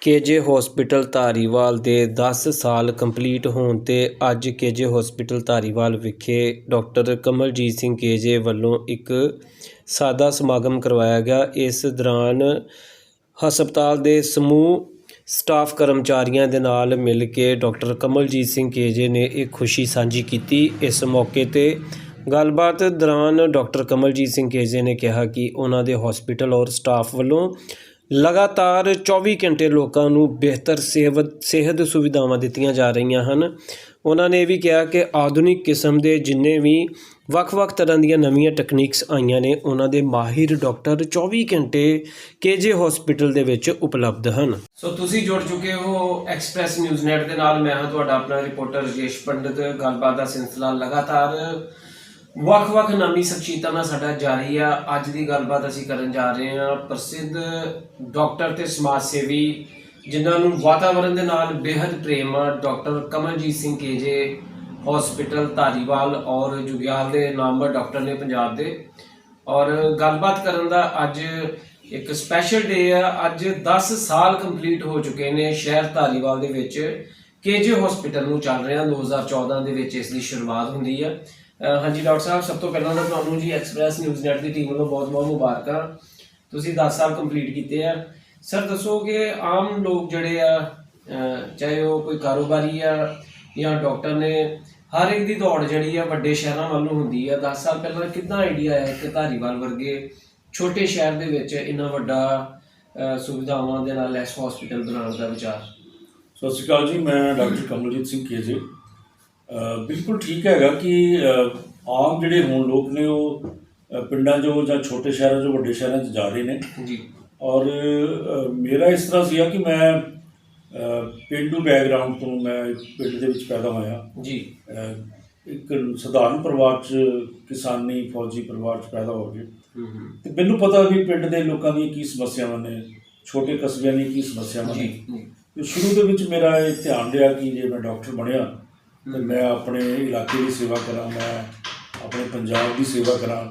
ਕੇਜੇ hospital Dhariwal ਦੇ 10 ਸਾਲ complete ਹੋਣ ਤੇ ਅੱਜ ਕੇਜੇ ਹਸਪੀਟਲ ਧਾਰੀਵਾਲ ਵਿਖੇ ਡਾਕਟਰ ਕਮਲਜੀਤ ਸਿੰਘ ਕੇਜੇ ਵੱਲੋਂ ਇੱਕ ਸਾਦਾ ਸਮਾਗਮ ਕਰਵਾਇਆ ਗਿਆ। ਇਸ ਦੌਰਾਨ ਹਸਪਤਾਲ ਦੇ ਸਮੂਹ ਸਟਾਫ ਕਰਮਚਾਰੀਆਂ ਦੇ ਨਾਲ ਮਿਲ ਕੇ ਡਾਕਟਰ ਕਮਲਜੀਤ ਸਿੰਘ ਕੇਜੇ ਨੇ ਇਹ ਖੁਸ਼ੀ ਸਾਂਝੀ ਕੀਤੀ। ਇਸ ਮੌਕੇ ਤੇ ਗੱਲਬਾਤ ਦੌਰਾਨ ਡਾਕਟਰ ਕਮਲਜੀਤ ਸਿੰਘ ਕੇਜੇ ਨੇ ਕਿਹਾ ਕਿ ਉਹਨਾਂ ਦੇ ਹਸਪੀਟਲ ਔਰ ਸਟਾਫ ਵੱਲੋਂ ਲਗਾਤਾਰ 24 ਘੰਟੇ ਲੋਕਾਂ ਨੂੰ ਬਿਹਤਰ ਸਿਹਤ ਸਿਹਤ ਸੁਵਿਧਾਵਾਂ ਦਿੱਤੀਆਂ ਜਾ ਰਹੀਆਂ ਹਨ। ਉਹਨਾਂ ਨੇ ਇਹ ਵੀ ਕਿਹਾ ਕਿ ਆਧੁਨਿਕ ਕਿਸਮ ਦੇ ਜਿੰਨੇ ਵੀ ਵੱਖ-ਵੱਖ ਤਰ੍ਹਾਂ ਦੀਆਂ ਨਵੀਆਂ ਟੈਕਨੀਕਸ ਆਈਆਂ ਨੇ, ਉਹਨਾਂ ਦੇ ਮਾਹਿਰ ਡਾਕਟਰ 24 ਘੰਟੇ ਕੇਜੇ ਹਸਪੀਟਲ ਦੇ ਵਿੱਚ ਉਪਲਬਧ ਹਨ। ਸੋ ਤੁਸੀਂ ਜੁੜ ਚੁੱਕੇ ਹੋ ਐਕਸਪ੍ਰੈਸ ਨਿਊਜ਼ ਨੈਟ ਦੇ ਨਾਲ। ਮੈਂ ਹਾਂ ਤੁਹਾਡਾ ਆਪਣਾ ਰਿਪੋਰਟਰ ਰਜੇਸ਼ ਪੰਡਿਤ। ਗੱਲਬਾਤ ਦਾ ਸਿਲਸਿਲਾ ਲਗਾਤਾਰ ਵੱਖ-ਵੱਖ ਨਾਮੀ ਸ਼ਖਸੀਅਤਾਂ ਨਾਲ ਸਾਡਾ ਜਾਰੀ ਆ। ਅੱਜ ਦੀ ਗੱਲਬਾਤ ਅਸੀਂ ਕਰਨ ਜਾ ਰਹੇ ਹਾਂ ਪ੍ਰਸਿੱਧ ਡਾਕਟਰ ਤੇ ਸਮਾਜ ਸੇਵੀ, ਜਿਨ੍ਹਾਂ ਨੂੰ ਵਾਤਾਵਰਣ ਦੇ ਨਾਲ ਬੇहद ਪ੍ਰੇਮ ਆ, doctor Kamaljit Singh KJ hospital Dhariwal ਔਰ ਜੁਗਿਆਲ ਦੇ ਨਾਮਵਰ ਡਾਕਟਰ ਨੇ ਪੰਜਾਬ ਦੇ। ਔਰ ਗੱਲਬਾਤ ਕਰਨ ਦਾ ਅੱਜ ਇੱਕ ਸਪੈਸ਼ਲ ਡੇ ਆ। ਅੱਜ 10 ਸਾਲ ਕੰਪਲੀਟ ਹੋ ਚੁੱਕੇ ਨੇ ਸ਼ਹਿਰ ਧਾਰੀਵਾਲ ਦੇ ਵਿੱਚ। ਕੇਜੇ ਹਸਪੀਟਲ ਨੂੰ ਚੱਲ ਰਿਹਾ 2014 ਦੇ ਵਿੱਚ ਇਸ ਦੀ ਸ਼ੁਰੂਆਤ ਹੁੰਦੀ ਆ। ਹਾਂਜੀ ਡਾਕਟਰ ਸਾਹਿਬ ਸਭ ਤੋਂ ਪਹਿਲਾਂ ਤਾਂ ਤੁਹਾਨੂੰ ਜੀ ਐਕਸਪ੍ਰੈਸ ਨਿਊਜ਼ ਨੈਟ ਦੀ ਟੀਮ ਵੱਲੋਂ ਬਹੁਤ-ਬਹੁਤ ਮੁਬਾਰਕਾਂ। ਤੁਸੀਂ 10 ਸਾਲ ਕੰਪਲੀਟ ਕੀਤੇ ਆ। ਸਰ ਦੱਸੋ ਕਿ ਆਮ ਲੋਕ ਜਿਹੜੇ ਆ ਚਾਹੇ ਉਹ ਕੋਈ ਕਾਰੋਬਾਰੀ ਆ ਜਾਂ ਡਾਕਟਰ ਨੇ ਹਰ ਇੱਕ ਦੀ ਦੌੜ ਜਿਹੜੀ ਆ ਵੱਡੇ ਸ਼ਹਿਰਾਂ ਵੱਲ ਨੂੰ ਹੁੰਦੀ ਆ। 10 ਸਾਲ ਪਹਿਲਾਂ ਕਿੰਨਾ ਆਈਡੀਆ ਆਇਆ ਕਿ ਧਾਰੀਵਾਲ ਵਰਗੇ ਛੋਟੇ ਸ਼ਹਿਰ ਦੇ ਵਿੱਚ ਇੰਨਾ ਵੱਡਾ ਸੁਵਿਧਾਵਾਂ ਦੇ ਨਾਲ ਲੈਸ ਹਸਪੀਟਲ ਬਣਾਉਣ ਦਾ ਵਿਚਾਰ? ਸਤਿ ਸ਼੍ਰੀ ਅਕਾਲ ਜੀ ਮੈਂ ਡਾਕਟਰ ਕਮਲਜੀਤ ਸਿੰਘ ਕੇਜੇ ਅ, ਬਿਲਕੁਲ ਠੀਕ ਹੈਗਾ ਕਿ ਆਮ ਜਿਹੜੇ ਹੁਣ ਲੋਕ ਨੇ ਉਹ ਪਿੰਡਾਂ 'ਚੋਂ ਜਾਂ ਛੋਟੇ ਸ਼ਹਿਰਾਂ 'ਚੋਂ ਵੱਡੇ ਸ਼ਹਿਰਾਂ 'ਚ ਜਾ ਰਹੇ ਨੇ। ਜੀ। ਔਰ ਮੇਰਾ ਇਸ ਤਰ੍ਹਾਂ ਸੀਗਾ ਕਿ ਮੈਂ ਪਿੰਡੂ ਬੈਕਗ੍ਰਾਉਂਡ ਤੋਂ ਮੈਂ ਪਿੰਡ ਦੇ ਵਿੱਚ ਪੈਦਾ ਹੋਇਆ। ਜੀ। ਇੱਕ ਸਧਾਰਨ ਪਰਿਵਾਰ 'ਚ ਕਿਸਾਨੀ ਫੌਜੀ ਪਰਿਵਾਰ 'ਚ ਪੈਦਾ ਹੋ ਹੂੰ ਤੇ ਮੈਨੂੰ ਪਤਾ ਵੀ ਪਿੰਡ ਦੇ ਲੋਕਾਂ ਦੀਆਂ ਕੀ ਸਮੱਸਿਆਵਾਂ ਨੇ ਛੋਟੇ ਕਸਬਿਆਂ ਦੀਆਂ ਕੀ ਸਮੱਸਿਆਵਾਂ ਜੀ ਨੇ ਜੀ। ਤੇ ਸ਼ੁਰੂ ਦੇ ਵਿੱਚ ਮੇਰਾ ਇਹ ਧਿਆਨ ਰਿਹਾ ਕਿ ਜੇ ਮੈਂ ਡਾਕਟਰ ਬਣਿਆ ਤੇ ਮੈਂ ਆਪਣੇ ਇਲਾਕੇ ਦੀ ਸੇਵਾ ਕਰਾਂ ਮੈਂ ਆਪਣੇ ਪੰਜਾਬ ਦੀ ਸੇਵਾ ਕਰਾਂ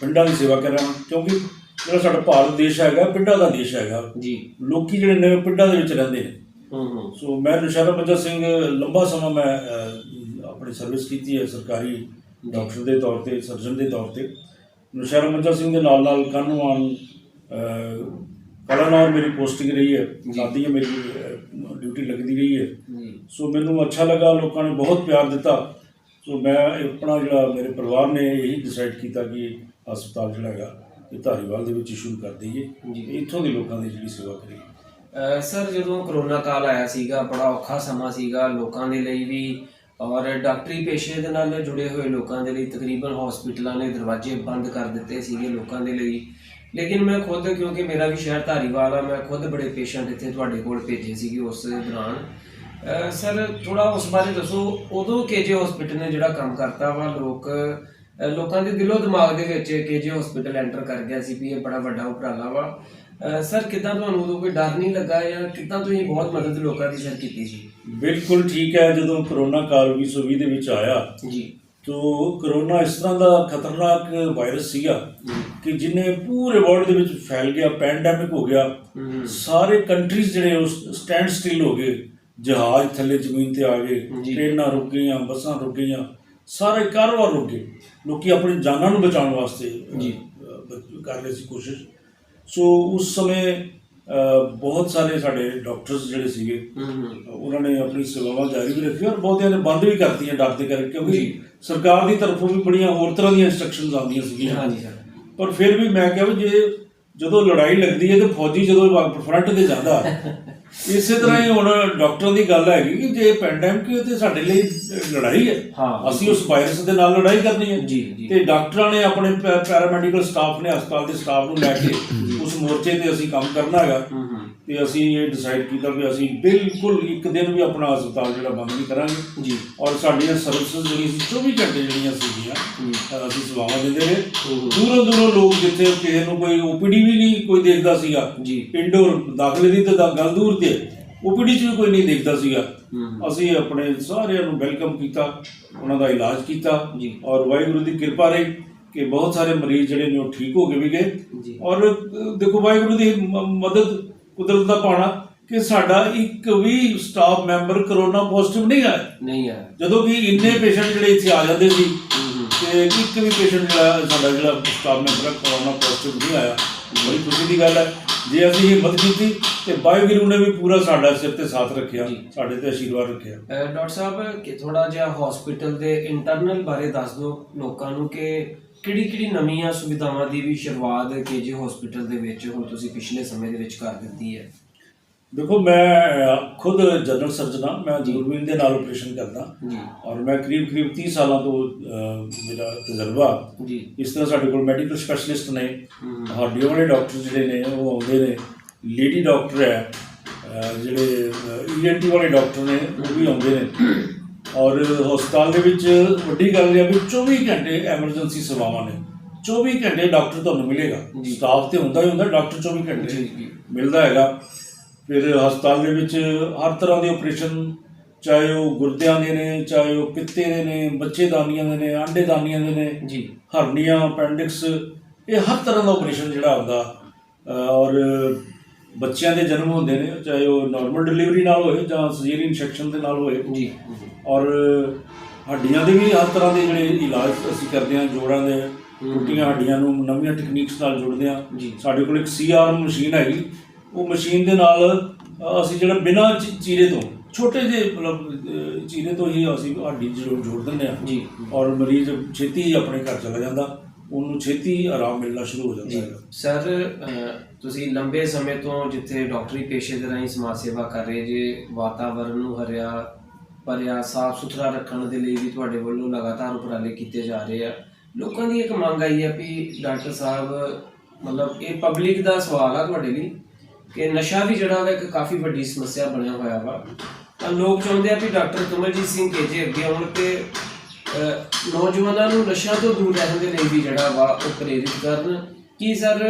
ਪਿੰਡਾਂ ਦੀ ਸੇਵਾ ਕਰਾਂ ਕਿਉਂਕਿ ਜਿਹੜਾ ਸਾਡਾ ਭਾਰਤ ਦੇਸ਼ ਹੈਗਾ ਪਿੰਡਾਂ ਦਾ ਦੇਸ਼ ਹੈਗਾ। ਜੀ। ਲੋਕੀ ਜਿਹੜੇ ਨੇ ਪਿੰਡਾਂ ਦੇ ਵਿੱਚ ਰਹਿੰਦੇ ਨੇ। ਹੂੰ ਹੂੰ। ਸੋ ਮੈਂ ਨਸ਼ਹਿਰਾ ਮੱਜਾ ਸਿੰਘ ਲੰਬਾ ਸਮਾਂ ਮੈਂ ਆਪਣੀ ਸਰਵਿਸ ਕੀਤੀ ਹੈ ਸਰਕਾਰੀ ਡਾਕਟਰ ਦੇ ਤੌਰ ਤੇ ਸਰਜਨ ਦੇ ਤੌਰ ਤੇ। ਨਸ਼ਹਿਰਾ ਮੱਜਾ ਸਿੰਘ ਦੇ ਨਾਲ ਨਾਲ ਕਾਨੂੰਨ ਕਲਾਨੌਰ ਮੇਰੀ ਪੋਸਟਿੰਗ ਰਹੀ ਹੈ। ਸਾਡੀ ਮੇਰੀ ਡਿਊਟੀ ਲੱਗਦੀ ਰਹੀ ਹੈ। ਸੋ ਮੈਨੂੰ ਅੱਛਾ ਲੱਗਾ ਲੋਕਾਂ ਨੇ ਬਹੁਤ ਪਿਆਰ ਦਿੱਤਾ। ਸੋ ਮੈਂ ਆਪਣਾ ਜਿਹੜਾ ਮੇਰੇ ਪਰਿਵਾਰ ਨੇ ਇਹੀ ਡਿਸਾਈਡ ਕੀਤਾ ਕਿ ਹਸਪਤਾਲ ਜਿਹੜਾ ਹੈਗਾ ਇਹ ਧਾਰੀਵਾਲ ਦੇ ਵਿੱਚ ਸ਼ੁਰੂ ਕਰ ਦਈਏ। ਇੱਥੋਂ ਦੇ ਲੋਕਾਂ ਦੀ ਜਿਹੜੀ ਸੇਵਾ ਕਰੀਏ। ਸਰ ਜਦੋਂ ਕਰੋਨਾ ਕਾਲ ਆਇਆ ਸੀਗਾ ਬੜਾ ਔਖਾ ਸਮਾਂ ਸੀਗਾ ਲੋਕਾਂ ਦੇ ਲਈ ਵੀ। ਔਰ ਡਾਕਟਰੀ ਪੇਸ਼ੇ ਦੇ ਨਾਲ ਜੁੜੇ ਹੋਏ ਲੋਕਾਂ ਦੇ ਲਈ ਤਕਰੀਬਨ ਹਸਪੀਟਲਾਂ ਨੇ ਦਰਵਾਜ਼ੇ ਬੰਦ ਕਰ ਦਿੱਤੇ ਸੀਗੇ ਲੋਕਾਂ ਦੇ ਲਈ। ਲੇਕਿਨ ਮੈਂ ਖੁਦ ਕਿਉਂਕਿ ਮੇਰਾ ਵੀ ਸ਼ਹਿਰ ਧਾਰੀਵਾਲ ਆ ਮੈਂ ਖੁਦ ਬੜੇ ਪੇਸ਼ੈਂਟ ਇੱਥੇ ਤੁਹਾਡੇ ਕੋਲ ਭੇਜੇ ਸੀਗੇ ਉਸ ਦੌਰਾਨ। ਸਰ ਥੋੜਾ ਉਸ ਬਾਰੇ ਦੱਸੋ। ਉਦੋਂ ਕੇਜੇ ਹਸਪੀਟਲ ਨੇ ਜਿਹੜਾ ਕੰਮ ਕਰਤਾ ਵਾ ਲੋਕ ਅਹ ਲੋਕਾਂ ਦੇ ਦਿਲੋਂ ਦਿਮਾਗ ਦੇ ਵਿੱਚ ਕੇਜੇ ਹਸਪੀਟਲ ਐਂਟਰ ਕਰ ਗਿਆ ਸੀ ਵੀ ਇਹ ਬੜਾ ਵੱਡਾ ਉਪਰਾਲਾ ਵਾ। ਅਹ ਸਰ ਕਿਦਾਂ ਤੁਹਾਨੂੰ ਉਦੋਂ ਕੋਈ ਡਰ ਨਹੀਂ ਲੱਗਾ ਜਾਂ ਕਿਦਾਂ ਤੁਸੀਂ ਬਹੁਤ ਮਦਦ ਲੋਕਾਂ ਦੀ ਸਰ ਕੀਤੀ ਸੀ? ਬਿਲਕੁਲ ਠੀਕ ਹੈ ਜਦੋਂ ਕਰੋਨਾ ਕਾਲ 2020 ਦੇ ਵਿੱਚ ਆਇਆ ਜੀ। ਤੋ ਕਰੋਨਾ ਇਸ ਤਰ੍ਹਾਂ ਦਾ ਖਤਰਨਾਕ ਵਾਇਰਸ ਸੀਗਾ ਕਿ ਜਿਹਨੇ ਪੂਰੇ ਵਰਲਡ ਦੇ ਵਿੱਚ ਫੈਲ ਗਿਆ ਪੈਂਡੈਮਿਕ ਹੋ ਗਿਆ ਸਾਰੇ ਕੰਟਰੀਜ਼ ਜਿਹੜੇ ਉਹ ਸਟੈਂਡ ਸਟਿਲ ਹੋ ਗਏ। ਜਹਾਜ਼ ਥੱਲੇ ਜ਼ਮੀਨ ਤੇ ਆ ਗਏ। ਟ੍ਰੇਨਾਂ ਰੁਕ ਗਈਆਂ ਬੱਸਾਂ ਰੁਕ ਗਈਆਂ ਸਾਰੇ ਕਾਰੋਬਾਰ ਰੁਕ ਗਏ ਲੋਕੀ ਆਪਣੀ ਜਾਨਾਂ ਨੂੰ ਬਚਾਉਣ ਵਾਸਤੇ ਜੀ। ਕਰ ਰਹੇ ਸੀ ਕੋਸ਼ਿਸ਼ ਸੋ ਉਸ ਸਮੇਂ ਬਹੁਤ ਸਾਰੇ ਸਾਡੇ ਡਾਕਟਰਸ ਜਿਹੜੇ ਸੀਗੇ ਉਹਨਾਂ ਨੇ ਆਪਣੀ ਸੇਵਾਵਾਂ ਜਾਰੀ ਵੀ ਰੱਖੀਆਂ ਔਰ ਬਹੁਤਿਆਂ ਨੇ ਬੰਦ ਵੀ ਕਰਤੀਆਂ ਡਰ ਦੇ ਕਰਕੇ ਕਿਉਂਕਿ। ਸਰਕਾਰ ਦੀ ਤਰਫੋਂ ਵੀ ਬੜੀਆਂ ਹੋਰ ਤਰ੍ਹਾਂ ਦੀਆਂ ਇਨਸਟਰਕਸ਼ਨਸ ਆਉਂਦੀਆਂ ਸੀਗੀਆਂ ਹਾਂਜੀ ਸਰ ਪਰ ਫਿਰ ਵੀ ਮੈਂ ਕਿਹਾ ਵੀ ਜੇ ਜਦੋਂ ਲੜਾਈ ਲੱਗਦੀ ਹੈ ਤੇ ਫੌਜੀ ਜਦੋਂ ਫਰੰਟ ਤੇ ਜਾਂਦਾ ਇਸੇ ਤਰ੍ਹਾਂ ਹੀ ਹੁਣ ਡਾਕਟਰ ਦੀ ਗੱਲ ਹੈਗੀ ਕਿ ਜੇ ਪੈਂਡੈਮਿਕ ਹੈ ਤੇ ਸਾਡੇ ਲਈ ਲੜਾਈ ਹੈ। ਹਾਂ, ਅਸੀਂ ਉਸ ਵਾਇਰਸ ਦੇ ਨਾਲ ਲੜਾਈ ਕਰਨੀ ਹੈ। ਜੀ। ਤੇ ਡਾਕਟਰਾਂ ਨੇ ਆਪਣੇ ਪੈਰਾਮੈਡੀਕਲ ਸਟਾਫ ਨੇ ਹਸਪਤਾਲ ਦੇ ਸਟਾਫ ਨੂੰ ਲੈ ਕੇ ਉਸ ਮੋਰਚੇ ਤੇ ਅਸੀਂ ਕੰਮ ਕਰਨਾ ਹੈਗਾ ਤੇ ਅਸੀਂ ਇਹ ਡਿਸਾਈਡ ਕੀਤਾ ਕਿ ਅਸੀਂ ਬਿਲਕੁਲ ਇੱਕ ਦਿਨ ਵੀ ਆਪਣਾ ਹਸਪਤਾਲ ਜਿਹੜਾ ਬੰਦ ਨਹੀਂ ਕਰਾਂਗੇ। ਜੀ। ਔਰ ਸਾਡੀਆਂ ਸਰਵਿਸਿਜ਼ ਜਿਹੜੀਆਂ ਸੀ 24 ਘੰਟੇ ਜਿਹੜੀਆਂ ਸੀਗੀਆਂ ਅਸੀਂ ਸੇਵਾਵਾਂ ਦਿੰਦੇ ਰਹੇ। ਦੂਰੋਂ ਦੂਰੋਂ ਲੋਕ ਜਿੱਥੇ ਕਿਸੇ ਨੂੰ ਕੋਈ ਓਪੀਡੀ ਵੀ ਨਹੀਂ ਕੋਈ ਦੇਖਦਾ ਸੀਗਾ। ਜੀ। ਇੰਡੋਰ ਦਾਖਲੇ ਦੀ ਤਾਂ ਗੱਲ ਦੂਰ ਤੇ ਓਪੀਡੀ 'ਚ ਵੀ ਕੋਈ ਨਹੀਂ ਦੇਖਦਾ ਸੀਗਾ। ਅਸੀਂ ਆਪਣੇ ਸਾਰਿਆਂ ਨੂੰ ਵੈਲਕਮ ਕੀਤਾ ਉਹਨਾਂ ਦਾ ਇਲਾਜ ਕੀਤਾ ਜੀ। ਔਰ ਵਾਹਿਗੁਰੂ ਦੀ ਕਿਰਪਾ ਰਹੀ। ਕਿ ਬਹੁਤ ਸਾਰੇ ਮਰੀਜ਼ ਜਿਹੜੇ ਨੇ ਉਹ ਠੀਕ ਹੋ ਕੇ ਵੀ ਗਏ। ਔਰ ਦੇਖੋ ਵਾਹਿਗੁਰੂ ਦੀ ਮਦਦ ਕੁਦਰਤ ਦਾ ਪਾਣਾ ਕਿ ਸਾਡਾ ਇੱਕ ਵੀ ਸਟਾਫ ਮੈਂਬਰ ਕਰੋਨਾ ਪੋਜ਼ਿਟਿਵ ਨਹੀਂ ਆਇਆ। ਨਹੀਂ ਆ ਜਦੋਂ ਕਿ ਇੰਨੇ ਪੇਸ਼ੈਂਟ ਜਿਹੜੇ ਇੱਥੇ ਆ ਜਾਂਦੇ ਸੀ ਤੇ ਇੱਕ ਵੀ ਪੇਸ਼ੈਂਟ ਜਿਹੜਾ ਸਾਡਾ ਜਿਹੜਾ ਸਟਾਫ ਮੈਂਬਰ ਕਰੋਨਾ ਪੋਜ਼ਿਟਿਵ ਨਹੀਂ ਆਇਆ। ਬੜੀ ਖੁਸ਼ੀ ਦੀ ਗੱਲ ਹੈ। ਜੇ ਅਸੀਂ ਹਿੰਮਤ ਕੀਤੀ ਤੇ ਵਾਹਿਗੁਰੂ ਨੇ ਵੀ ਪੂਰਾ ਸਾਡਾ ਸਿਰ ਤੇ ਸਾਥ ਰੱਖਿਆ। ਸਾਡੇ ਤੇ ਆਸ਼ੀਰਵਾਦ ਰੱਖਿਆ। ਡਾਕਟਰ ਸਾਹਿਬ ਕਿ ਥੋੜਾ ਜਿਹਾ ਹਸਪੀਟਲ ਦੇ ਇੰਟਰਨਲ ਬਾਰੇ ਦੱਸ ਦਿਓ ਲੋਕਾਂ ਨੂੰ ਕਿ ਕਿਹੜੀ ਕਿਹੜੀ ਨਵੀਆਂ ਸੁਵਿਧਾਵਾਂ ਦੀ ਵੀ ਸ਼ੁਰੂਆਤ ਕੇਜੀ ਹਸਪੀਟਲ ਦੇ ਵਿੱਚ ਹੁਣ ਤੁਸੀਂ ਪਿਛਲੇ ਸਮੇਂ ਦੇ ਵਿੱਚ ਕਰ ਦਿੱਤੀ ਹੈ? ਦੇਖੋ ਮੈਂ ਖੁਦ ਜਨਰਲ ਸਰਜਨ ਹਾਂ ਮੈਂ ਦੂਰਬੀਨ ਦੇ ਨਾਲ ਆਪਰੇਸ਼ਨ ਕਰਦਾ। ਜੀ। ਔਰ ਮੈਂ ਕਰੀਬ ਕਰੀਬ 30 ਸਾਲਾਂ ਤੋਂ ਮੇਰਾ ਤਜਰਬਾ। ਜੀ। ਇਸ ਤਰ੍ਹਾਂ ਸਾਡੇ ਕੋਲ ਮੈਡੀਕਲ ਸਪੈਸ਼ਲਿਸਟ ਨੇ। ਹੂੰ। ਹੱਡੀਆਂ ਵਾਲੇ ਡਾਕਟਰ ਜਿਹੜੇ ਨੇ ਉਹ ਆਉਂਦੇ ਨੇ। ਲੇਡੀ ਡਾਕਟਰ ਹੈ। ਜਿਹੜੇ ਈਐਨਟੀ ਵਾਲੇ ਡਾਕਟਰ ਨੇ ਉਹ ਵੀ ਆਉਂਦੇ ਨੇ। ਔਰ ਹਸਪਤਾਲ ਦੇ ਵਿੱਚ ਵੱਡੀ ਗੱਲ ਇਹ ਹੈ ਵੀ 24 ਘੰਟੇ ਐਮਰਜੈਂਸੀ ਸੇਵਾਵਾਂ ਨੇ। 24 ਘੰਟੇ ਡਾਕਟਰ ਤੁਹਾਨੂੰ ਮਿਲੇਗਾ। ਸਟਾਫ ਤੇ ਹੁੰਦਾ ਹੀ ਹੁੰਦਾ ਡਾਕਟਰ 24 ਜੀ ਘੰਟੇ ਮਿਲਦਾ ਹੈਗਾ। ਫਿਰ ਹਸਪਤਾਲ ਦੇ ਵਿੱਚ ਹਰ ਤਰ੍ਹਾਂ ਦੇ ਆਪਰੇਸ਼ਨ ਚਾਹੇ ਉਹ ਗੁਰਦਿਆਂ ਦੇ ਨੇ ਚਾਹੇ ਉਹ ਪਿੱਤੇ ਦੇ ਨੇ ਬੱਚੇਦਾਨੀਆਂ ਦੇ ਨੇ ਆਂਡੇਦਾਨੀਆਂ ਦੇ ਨੇ ਜੀ। ਹਰਨੀਆਂ ਅਪੈਂਡਿਕਸ ਇਹ ਹਰ ਤਰ੍ਹਾਂ ਦਾ ਆਪਰੇਸ਼ਨ ਜਿਹੜਾ ਹੁੰਦਾ। ਔਰ ਬੱਚਿਆਂ ਦੇ ਜਨਮ ਹੁੰਦੇ ਨੇ ਚਾਹੇ ਉਹ ਨਾਰਮਲ ਡਿਲੀਵਰੀ ਨਾਲ ਹੋਏ ਜਾਂ ਸਰਜਰੀਨ ਸੈਕਸ਼ਨ ਦੇ ਨਾਲ ਹੋਏ। ਜੀ। ਔਰ ਹੱਡੀਆਂ ਦੇ ਵੀ ਹਰ ਤਰ੍ਹਾਂ ਦੇ ਜਿਹੜੇ ਇਲਾਜ ਅਸੀਂ ਕਰਦੇ ਹਾਂ ਜੋੜਾਂ ਦੇ ਟੁੱਟੀਆਂ ਹੱਡੀਆਂ ਨੂੰ ਨਵੀਆਂ ਟੈਕਨੀਕਸ ਨਾਲ ਜੋੜਦੇ ਹਾਂ। ਸਾਡੇ ਕੋਲ ਇੱਕ ਸੀਆਰਐਮ ਮਸ਼ੀਨ ਹੈਗੀ। ਉਹ ਮਸ਼ੀਨ ਦੇ ਨਾਲ ਅਸੀਂ ਜਿਹੜਾ ਬਿਨਾਂ ਚੀਰੇ ਤੋਂ ਛੋਟੇ ਜਿਹੇ ਮਤਲਬ ਚੀਰੇ ਤੋਂ ਹੀ ਅਸੀਂ ਹੱਡੀ ਜੋੜ ਜੋੜ ਦਿੰਦੇ ਹਾਂ। ਜੀ। ਔਰ ਮਰੀਜ਼ ਛੇਤੀ ਹੀ ਆਪਣੇ ਘਰ ਚਲਾ ਜਾਂਦਾ। ਉਹਨੂੰ ਛੇਤੀ ਆਰਾਮ ਮਿਲਣਾ ਸ਼ੁਰੂ ਹੋ ਜਾਂਦਾ ਹੈ ਸਰ ਤੁਸੀਂ ਲੰਬੇ ਸਮੇਂ ਤੋਂ ਜਿੱਥੇ ਡਾਕਟਰੀ ਪੇਸ਼ੇ ਦੇ ਰਾਹੀਂ ਸਮਾਜ ਸੇਵਾ ਕਰ ਰਹੇ ਜੇ ਵਾਤਾਵਰਣ ਨੂੰ ਹਰਿਆ ਭਰਿਆ ਸਾਫ਼ ਸੁਥਰਾ ਰੱਖਣ ਦੇ ਲਈ ਵੀ ਤੁਹਾਡੇ ਵੱਲੋਂ ਲਗਾਤਾਰ ਉਪਰਾਲੇ ਕੀਤੇ ਜਾ ਰਹੇ ਆ। ਲੋਕਾਂ ਦੀ ਇੱਕ ਮੰਗ ਆਈ ਹੈ ਵੀ ਡਾਕਟਰ ਸਾਹਿਬ ਮਤਲਬ ਇਹ ਪਬਲਿਕ ਦਾ ਸਵਾਲ ਆ ਤੁਹਾਡੇ ਲਈ ਕਿ ਨਸ਼ਾ ਵੀ ਜਿਹੜਾ ਵਾ ਇੱਕ ਕਾਫੀ ਵੱਡੀ ਸਮੱਸਿਆ ਬਣਿਆ ਹੋਇਆ ਵਾ। ਤਾਂ ਲੋਕ ਚਾਹੁੰਦੇ ਆ ਵੀ ਡਾਕਟਰ ਕਮਲਜੀਤ ਸਿੰਘ ਕੇਜੇ ਅੱਗੇ ਆਉਣ ਤੇ ਨੌਜਵਾਨਾਂ ਨੂੰ ਨਸ਼ਿਆਂ ਤੋਂ ਦੂਰ ਰਹਿਣ ਦੇ ਲਈ ਵੀ ਜਿਹੜਾ ਵਾ ਉਹ ਪ੍ਰੇਰਿਤ ਕਰਨ ਕੀ ਸਰ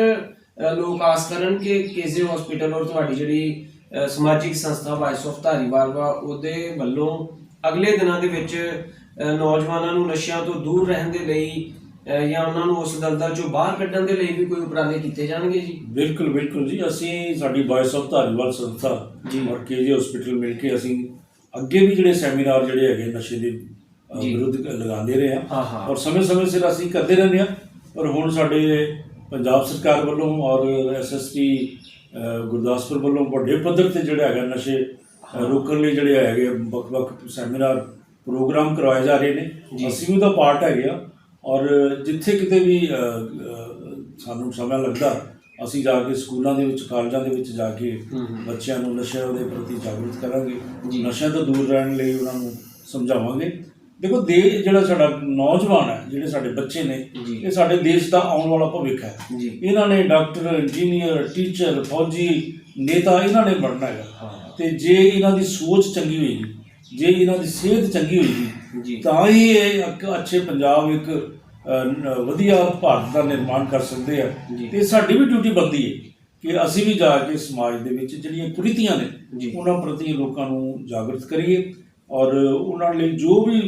ਲੋਕ ਆਸ ਕਰਨ ਕਿ ਕੇਜੇ ਹਸਪੀਟਲ ਔਰ ਤੁਹਾਡੀ ਜਿਹੜੀ ਸਮਾਜਿਕ ਸੰਸਥਾ ਵਾਇਸ ਆਫ ਧਾਰੀਵਾਲ ਵਾ ਉਹਦੇ ਵੱਲੋਂ ਅਗਲੇ ਦਿਨਾਂ ਦੇ ਵਿੱਚ ਨੌਜਵਾਨਾਂ ਨੂੰ ਨਸ਼ਿਆਂ ਤੋਂ ਦੂਰ ਰਹਿਣ ਦੇ ਲਈ ਜਾਂ ਉਹਨਾਂ ਨੂੰ ਉਸ ਦਲਦਲ ਚੋਂ ਬਾਹਰ ਕੱਢਣ ਦੇ ਲਈ ਵੀ ਕੋਈ ਉਪਰਾਲੇ ਕੀਤੇ ਜਾਣਗੇ ਜੀ ਬਿਲਕੁਲ ਬਿਲਕੁਲ ਜੀ ਅਸੀਂ ਸਾਡੀ ਵਾਇਸ ਆਫ ਧਾਰੀਵਾਲ ਸੰਸਥਾ ਜੀ। ਔਰ ਕੇਜੀ ਹਸਪੀਟਲ ਮਿਲ ਕੇ ਅਸੀਂ ਅੱਗੇ ਵੀ ਜਿਹੜੇ ਸੈਮੀਨਾਰ ਜਿਹੜੇ ਹੈਗੇ ਨਸ਼ੇ ਦੇ। ਵਿਰੁੱਧ ਲਗਾਉਂਦੇ ਰਹੇ ਹਾਂ ਔਰ ਸਮੇਂ-ਸਮੇਂ ਸਿਰ ਅਸੀਂ ਕਰਦੇ ਰਹਿੰਦੇ ਹਾਂ। ਪਰ ਹੁਣ ਸਾਡੇ ਪੰਜਾਬ ਸਰਕਾਰ ਵੱਲੋਂ ਔਰ ਐਸਐਸਟੀ ਗੁਰਦਾਸਪੁਰ ਵੱਲੋਂ ਵੱਡੇ ਪੱਧਰ ਤੇ ਜਿਹੜਾ ਹੈਗਾ ਨਸ਼ੇ ਰੋਕਣ ਲਈ ਜਿਹੜੇ ਹੈਗੇ ਵੱਖ-ਵੱਖ ਸੈਮੀਨਾਰ ਪ੍ਰੋਗਰਾਮ ਕਰਵਾਏ ਜਾ ਰਹੇ ਨੇ। ਅਸੀਂ ਵੀ ਉਹਦਾ ਪਾਰਟ ਹੈਗੇ ਆ। ਔਰ ਜਿੱਥੇ ਕਿਤੇ ਵੀ ਸਾਨੂੰ ਸਮਾਂ ਲੱਗਦਾ ਅਸੀਂ ਜਾ ਕੇ ਸਕੂਲਾਂ ਦੇ ਵਿੱਚ ਕਾਲਜਾਂ ਦੇ ਵਿੱਚ ਜਾ ਕੇ ਬੱਚਿਆਂ ਨੂੰ ਨਸ਼ਿਆਂ ਦੇ ਪ੍ਰਤੀ ਜਾਗਰੂਕ ਕਰਾਂਗੇ। ਨਸ਼ਿਆਂ ਤੋਂ ਦੂਰ ਰਹਿਣ ਲਈ ਉਹਨਾਂ ਨੂੰ ਸਮਝਾਵਾਂਗੇ। ਦੇਖੋ ਦੇ ਜਿਹੜਾ ਸਾਡਾ ਨੌਜਵਾਨ ਹੈ ਜਿਹੜੇ ਸਾਡੇ ਬੱਚੇ ਨੇ। ਇਹ ਸਾਡੇ ਦੇਸ਼ ਦਾ ਆਉਣ ਵਾਲਾ ਭਵਿੱਖ ਹੈ। ਇਹਨਾਂ ਨੇ ਡਾਕਟਰ ਇੰਜੀਨੀਅਰ ਟੀਚਰ ਫੌਜੀ ਨੇਤਾ ਇਹਨਾਂ ਨੇ ਬਣਨਾ ਹੈਗਾ। ਹਾਂ। ਤੇ ਜੇ ਇਹਨਾਂ ਦੀ ਸੋਚ ਚੰਗੀ ਹੋਏਗੀ ਜੇ ਇਹਨਾਂ ਦੀ ਸਿਹਤ ਚੰਗੀ ਹੋਏਗੀ ਤਾਂ ਹੀ ਇਹ ਇੱਕ ਅੱਛੇ ਪੰਜਾਬ ਇੱਕ ਵਧੀਆ ਭਾਰਤ ਦਾ ਨਿਰਮਾਣ ਕਰ ਸਕਦੇ ਆ। ਤੇ ਸਾਡੀ ਵੀ ਡਿਊਟੀ ਬਣਦੀ ਹੈ ਕਿ ਅਸੀਂ ਵੀ ਜਾ ਕੇ ਸਮਾਜ ਦੇ ਵਿੱਚ ਜਿਹੜੀਆਂ ਕੁਰੀਤੀਆਂ ਨੇ। ਉਹਨਾਂ ਪ੍ਰਤੀ ਲੋਕਾਂ ਨੂੰ ਜਾਗਰਤ ਕਰੀਏ। ਔਰ ਉਹਨਾਂ ਲਈ ਜੋ ਵੀ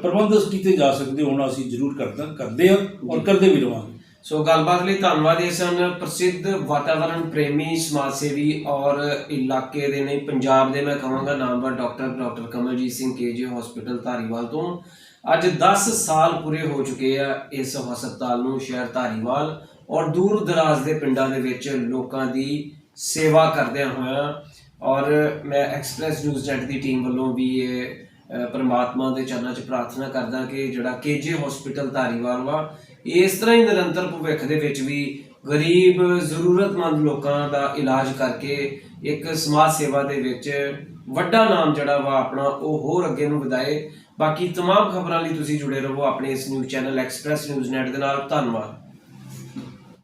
ਪ੍ਰਬੰਧ ਕੀਤੇ ਜਾ ਸਕਦੇ ਹੋਣ ਅਸੀਂ ਜ਼ਰੂਰ ਕਰਦਾ ਕਰਦੇ ਆ ਔਰ ਕਰਦੇ ਵੀ ਰਵਾਂਗੇ। ਸੋ ਗੱਲਬਾਤ ਲਈ ਧੰਨਵਾਦ ਇਹ ਸਨ ਪ੍ਰਸਿੱਧ ਵਾਤਾਵਰਣ ਪ੍ਰੇਮੀ ਸਮਾਜ ਸੇਵੀ ਔਰ ਇਲਾਕੇ ਦੇ ਨਹੀਂ ਪੰਜਾਬ ਦੇ ਮੈਂ ਕਹਾਂਗਾ ਨਾਮਵਰ doctor doctor Kamaljit Singh KJ hospital Dhariwal ਤੋਂ। ਅੱਜ 10 ਸਾਲ ਪੂਰੇ ਹੋ ਚੁੱਕੇ ਆ ਇਸ ਹਸਪਤਾਲ ਨੂੰ ਸ਼ਹਿਰ ਧਾਰੀਵਾਲ। ਔਰ ਦੂਰ ਦਰਾਜ਼ ਦੇ ਪਿੰਡਾਂ ਦੇ ਵਿੱਚ ਲੋਕਾਂ ਦੀ ਸੇਵਾ ਕਰਦਿਆਂ ਹੋਇਆਂ ਔਰ ਮੈਂ ਐਕਸਪ੍ਰੈਸ ਨਿਊਜ਼ ਨੈਟ ਦੀ ਟੀਮ ਵੱਲੋਂ ਵੀ ਇਹ ਅ, ਪ੍ਰਮਾਤਮਾ ਦੇ ਚਰਨਾਂ 'ਚ ਪ੍ਰਾਰਥਨਾ ਕਰਦਾ ਕਿ ਜਿਹੜਾ ਕੇਜੇ ਹਸਪੀਟਲ ਧਾਰੀਵਾਲ ਵਾ ਇਸ ਤਰ੍ਹਾਂ ਹੀ ਨਿਰੰਤਰ ਭਵਿੱਖ ਦੇ ਵਿੱਚ ਵੀ ਗਰੀਬ ਜ਼ਰੂਰਤਮੰਦ ਲੋਕਾਂ ਦਾ ਇਲਾਜ ਕਰਕੇ ਇੱਕ ਸਮਾਜ ਸੇਵਾ ਦੇ ਵਿੱਚ ਵੱਡਾ ਨਾਮ ਜਿਹੜਾ ਵਾ ਆਪਣਾ ਉਹ ਹੋਰ ਅੱਗੇ ਨੂੰ ਵਧਾਏ ਬਾਕੀ तमाम ਖਬਰਾਂ ਲਈ ਤੁਸੀਂ ਜੁੜੇ ਰਹੋ ਆਪਣੇ ਇਸ news channel Express News Net ਦੇ ਨਾਲ ਧੰਨਵਾਦ